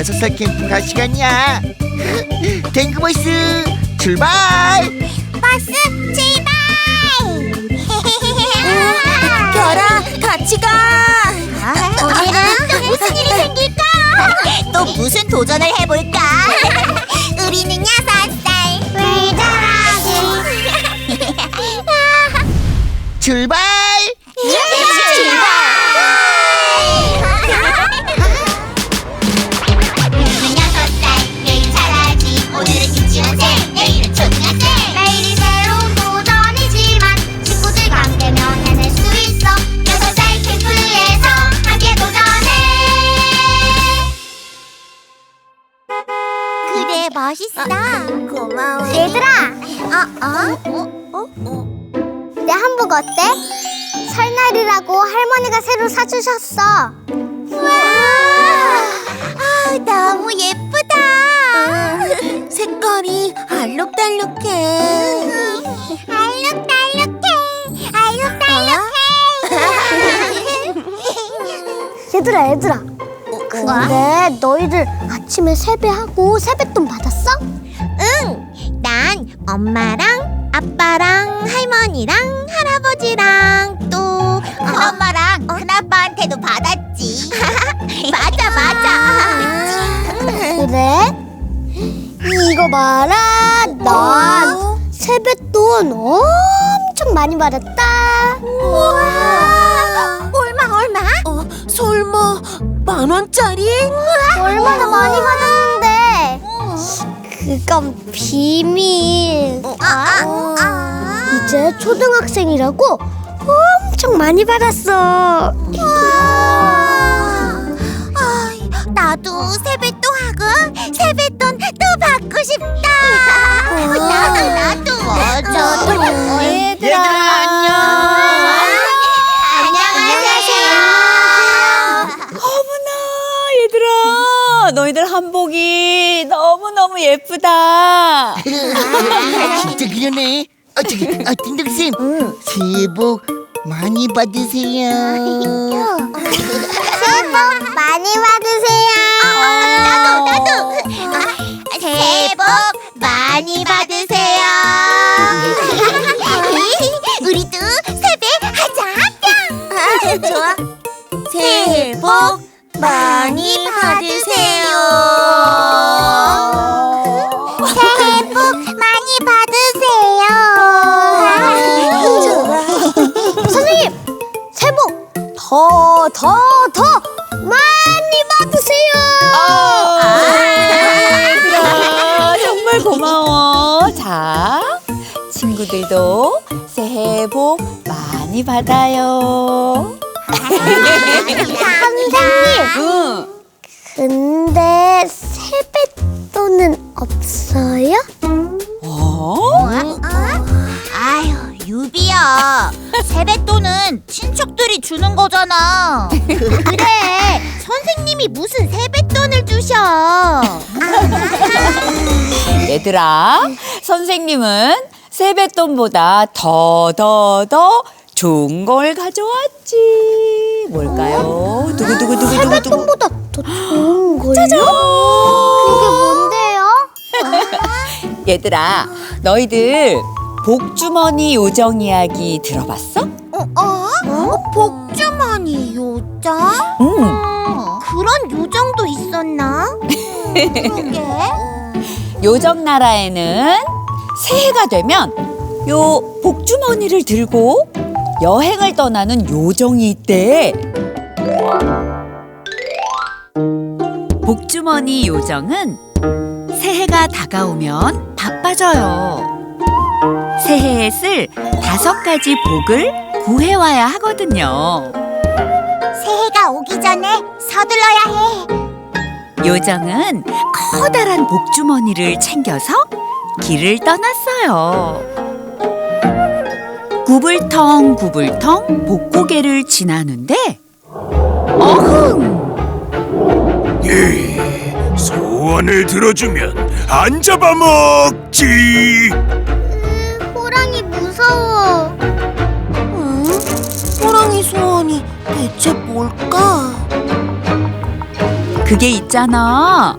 여섯 살 캠프 갈 시간이야. 탱크버스 출발! 버스 출발! 별아, 같이 가. 오늘은 또 무슨 일이 생길까? 또 무슨 도전을 해볼까? 우리는 여섯 살. 출발! 우리는 내 한복 어때? 설날이라고 할머니가 새로 사주셨어. 와, 아, 너무 예쁘다. 색깔이 알록달록해. 알록달록해. 알록달록해. 얘들아 얘들아 근데 너희들 아침에 세배하고 세뱃돈 받았어? 응, 난 엄마랑 아빠랑 할머니랑 할아버지랑 또. 큰엄마랑 큰아빠한테도 받았지. 맞아, 맞아. 그래? 이거 봐라. 난 세뱃돈 엄청 많이 받았다. 우와, 얼마 얼마? 어, 설마 만 원짜리? 얼마나 많이 받았는데? 그건 비밀. 아, 아, 아. 이제 초등학생이라고 엄청 많이 받았어 아, 나도 세뱃돈 하고 세뱃돈 또 받고 싶다. 나도 나도. 맞아. 얘들아, 안녕. 안녕하세요. 어머나 얘들아 너희들 한복이 너무너무 예쁘다 진짜 그러네. 어, 저기, 어, 띵동쌤. 새해 복 많이 받으세요. 새해 복 많이 받으세요. 나도 나도. 새해 복 많이 받으세요. 우리도 세배 하자. 좋아. 새해 복 많이 받으세요. 더 더 더 많이 받으세요 얘들아 정말 고마워 자 친구들도 새해 복 많이 받아요 선생님 응. 근데 세뱃돈은 없어요? 어? 유비야. 세뱃돈은 친척들이 주는 거잖아. 그래, 선생님이 무슨 세뱃돈을 주셔. 얘들아 선생님은 세뱃돈보다 더 더 더 좋은 걸 가져왔지 뭘까요? 두구두구두구두구 세뱃돈보다 더 좋은 거요? 짜잔 그게 뭔데요? 얘들아 너희들 복주머니 요정 이야기 들어봤어? 어? 어? 복주머니 요정? 응 그런 요정도 있었나? 그러게. 요정 나라에는 새해가 되면 요 복주머니를 들고 여행을 떠나는 요정이 있대. 복주머니 요정은 새해가 다가오면 바빠져요. 새해에 쓸 다섯 가지 복을 구해와야 하거든요. 새해가 오기 전에 서둘러야 해. 요정은 커다란 복주머니를 챙겨서 길을 떠났어요. 구불텅 구불텅 복고개를 지나는데 어흥 예, 소원을 들어주면 안 잡아먹지. 뭘까? 그게 있잖아.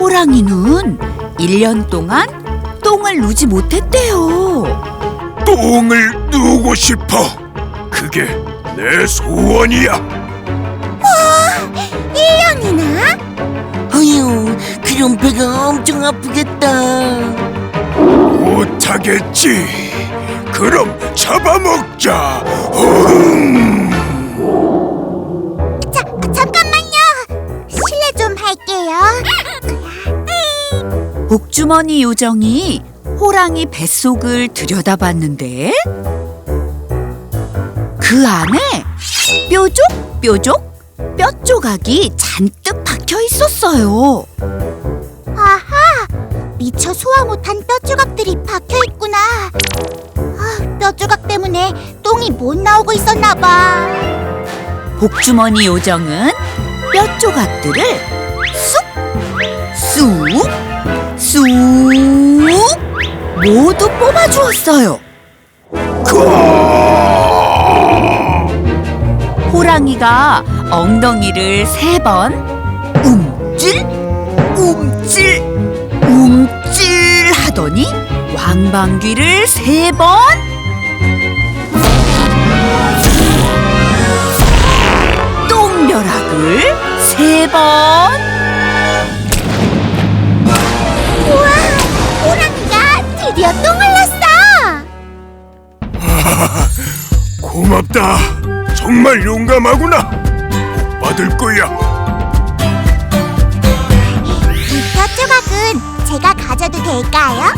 호랑이는 1년 동안 똥을 누지 못했대요. 똥을 누고 싶어. 그게 내 소원이야. 1년이나? 어휴, 그럼 배가 엄청 아프겠다. 못하겠지. 그럼 잡아먹자. 자, 복주머니 요정이 호랑이 뱃속을 들여다봤는데 그 안에 뾰족 뾰족 뼈 조각이 잔뜩 박혀 있었어요. 아하! 미처 소화 못한 뼈 조각들이 박혀 있구나. 아, 뼈 조각 때문에 똥이 못 나오고 있었나 봐. 복주머니 요정은 뼈 조각들을 쑥, 쑥, 쑥 모두 뽑아주었어요. 호랑이가 엉덩이를 세 번 움찔, 움찔, 움찔 하더니 왕방귀를 세 번. 똥벼락을 세 번. 정말 용감하구나. 복 받을 거야. 이뼈 조각은 제가 가져도 될까요?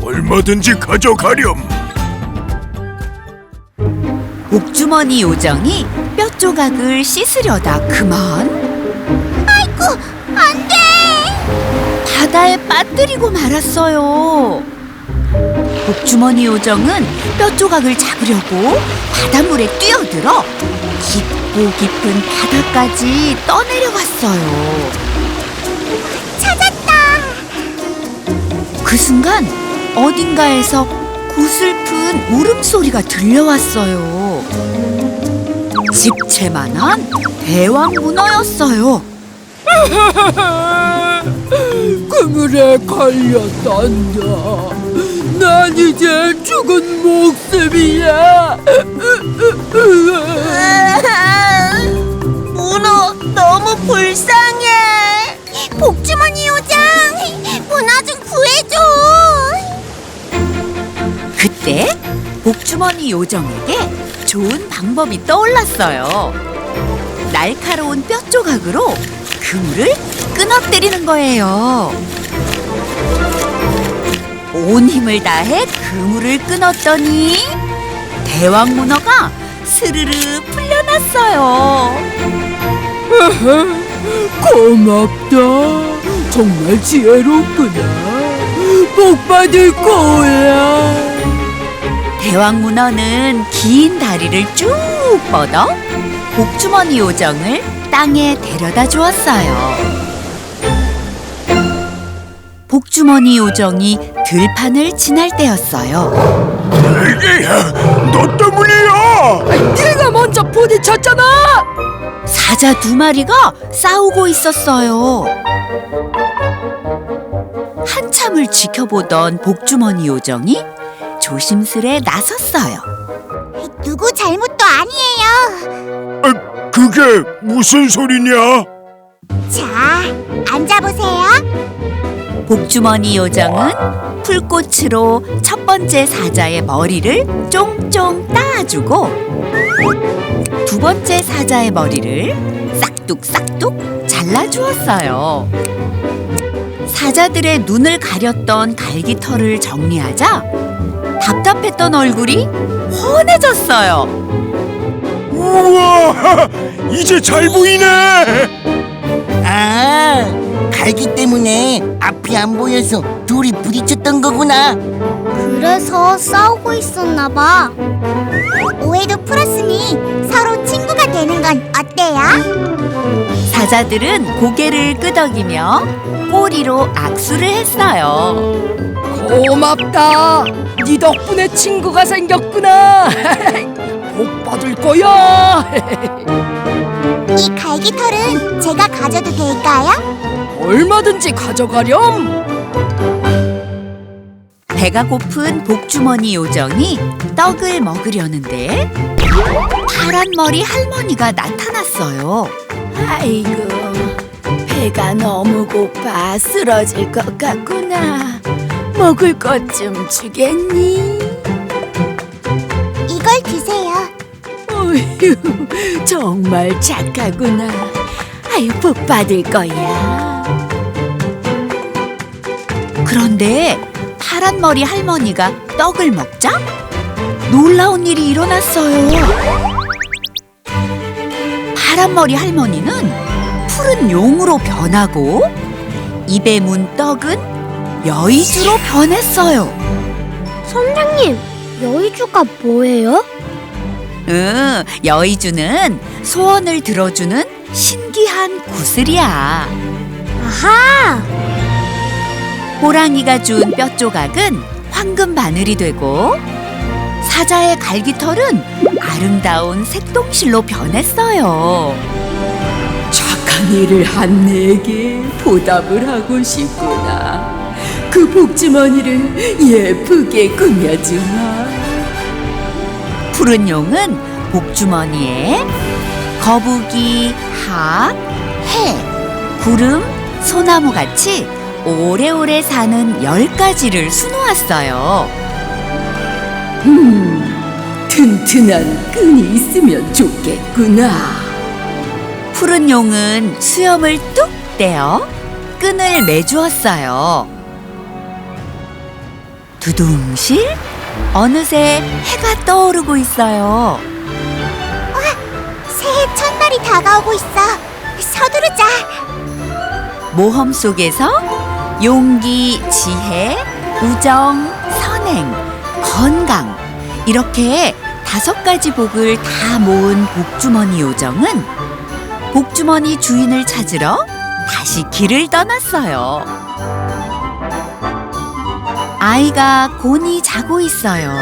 얼마든지 가져가렴. 복주머니 요정이 뼈 조각을 씻으려다 그만 아이고, 안 돼! 바다에 빠뜨리고 말았어요. 복주머니 요정은 뼈 조각을 잡으려고 바닷물에 뛰어들어 깊고 깊은 바다까지 떠내려갔어요. 찾았다! 그 순간 어딘가에서 고슬픈 울음소리가 들려왔어요. 집채만한 대왕 문어였어요. 그물에 걸렸단다. 난 이제 죽은 목숨이야. 문어 너무 불쌍해. 복주머니 요정, 문어 좀 구해줘. 그때 복주머니 요정에게 좋은 방법이 떠올랐어요. 날카로운 뼈 조각으로 그물을 끊어뜨리는 거예요. 온 힘을 다해 그물을 끊었더니 대왕 문어가 스르르 풀려났어요. 고맙다. 정말 지혜롭구나. 복 받을 거야. 대왕 문어는 긴 다리를 쭉 뻗어 복주머니 요정을 땅에 데려다 주었어요. 복주머니 요정이 들판을 지날 때였어요. 에게야, 너 때문이야. 네가 먼저 부딪혔잖아. 사자 두 마리가 싸우고 있었어요. 한참을 지켜보던 복주머니 요정이 조심스레 나섰어요. 누구 잘못도 아니에요. 아, 그게 무슨 소리냐? 자, 앉아보세요. 복주머니 요정은 풀꽃으로 첫 번째 사자의 머리를 쫑쫑 따주고 두 번째 사자의 머리를 싹둑싹둑 잘라주었어요. 사자들의 눈을 가렸던 갈기털을 정리하자 답답했던 얼굴이 훤해졌어요. 우와, 이제 잘 보이네. 아, 갈기 때문에 앞이 안 보여서 둘이 부딪혔던 거구나. 그래서 싸우고 있었나 봐. 오해도 풀었으니 서로 친구가 되는 건 어때요? 사자들은 고개를 끄덕이며 꼬리로 악수를 했어요. 고맙다. 네 덕분에 친구가 생겼구나. 복 받을 거야. 이 갈기 갈기털은 제가 가져도 될까요? 얼마든지 가져가렴. 배가 고픈 복주머니 요정이 떡을 먹으려는데 파란 머리 할머니가 나타났어요. 아이고, 배가 너무 고파 쓰러질 것 같구나. 먹을 것 좀 주겠니? 휴, 정말 착하구나. 아유, 복 받을 거야. 그런데 파란 머리 할머니가 떡을 먹자 놀라운 일이 일어났어요. 파란 머리 할머니는 푸른 용으로 변하고 입에 문 떡은 여의주로 변했어요. 선생님, 여의주가 뭐예요? 응, 여의주는 소원을 들어주는 신기한 구슬이야. 아하! 호랑이가 준 뼈 조각은 황금 바늘이 되고 사자의 갈기털은 아름다운 색동실로 변했어요. 착한 일을 한 내게 보답을 하고 싶구나. 그 복주머니를 예쁘게 꾸며주마. 푸른 용은 복주머니에 거북이, 학, 해, 구름, 소나무 같이 오래오래 사는 열 가지를 수놓았어요. 음, 튼튼한 끈이 있으면 좋겠구나. 푸른 용은 수염을 뚝 떼어 끈을 매주었어요. 두둥실 어느새 해가 떠오르고 있어요. 새해 첫날이 다가오고 있어. 서두르자. 모험 속에서 용기, 지혜, 우정, 선행, 건강 이렇게 다섯 가지 복을 다 모은 복주머니 요정은 복주머니 주인을 찾으러 다시 길을 떠났어요. 아이가 곤히 자고 있어요.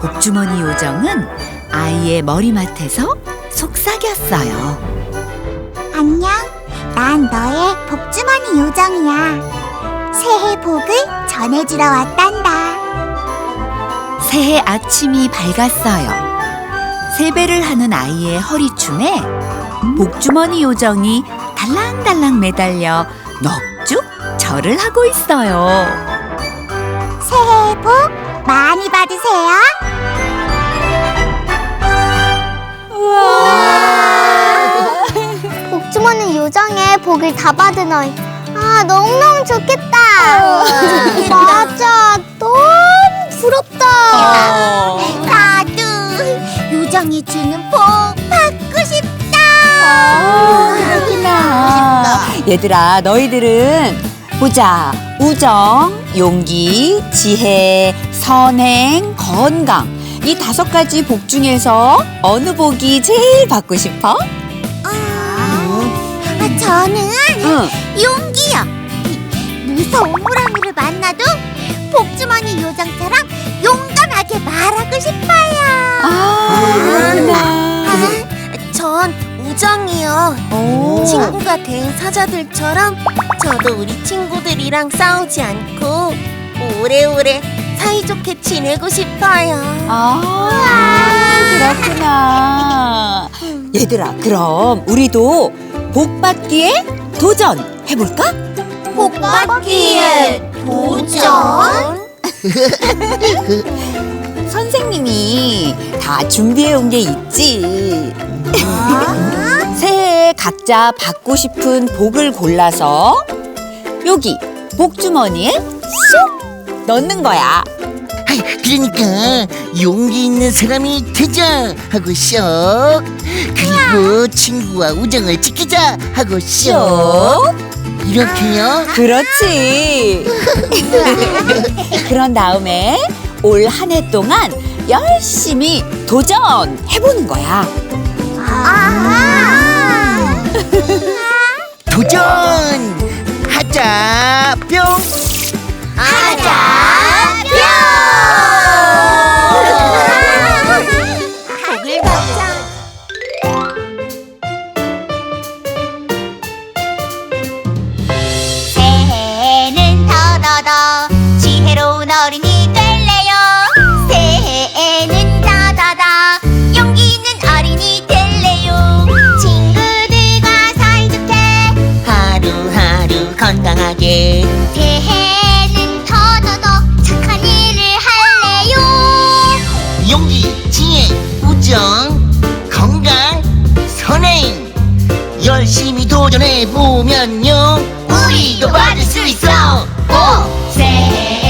복주머니 요정은 아이의 머리맡에서 속삭였어요. 안녕. 난 너의 복주머니 요정이야. 새해 복을 전해주러 왔단다. 새해 아침이 밝았어요. 세배를 하는 아이의 허리춤에 복주머니 요정이 달랑달랑 매달려 넋쭉 절을 하고 있어요. 새해 복 많이 받으세요. 복주머니 요정의 복을 다 받은 아이. 아, 너무너무 좋겠다. 맞아, 너무 부럽다. 나도 요정이 주는 복 받고 싶다. 얘들아, 너희들은 보자. 우정, 용기, 지혜, 선행, 건강. 이 다섯 가지 복 중에서 어느 복이 제일 받고 싶어? 아, 저는 응. 용기요. 무서운 호랑이를 만나도 복주머니 요정처럼 용감하게 말하고 싶어요. 아, 그렇구나. 전 우정이요. 오. 친구가 된 사자들처럼 저도 우리 친구들이랑 싸우지 않고 오래오래 사이좋게 지내고 싶어요. 아, 그렇구나. 얘들아, 그럼 우리도 복 받기에 도전 해볼까? 복 받기에 도전? 선생님이 다 준비해 온 게 있지. 새해에 각자 받고 싶은 복을 골라서 여기 복주머니에 쏙 넣는 거야. 아이, 그러니까 용기 있는 사람이 되자 하고 쏙 그리고 친구와 우정을 지키자 하고 쏙 이렇게요. 그렇지. 그런 다음에 올 한 해 동안 열심히 도전해보는 거야. 아, 도전 하자 뿅. 지혜, 우정, 건강, 선행. 열심히 도전해 보면요. 우리도 받을 수 있어. 오 새해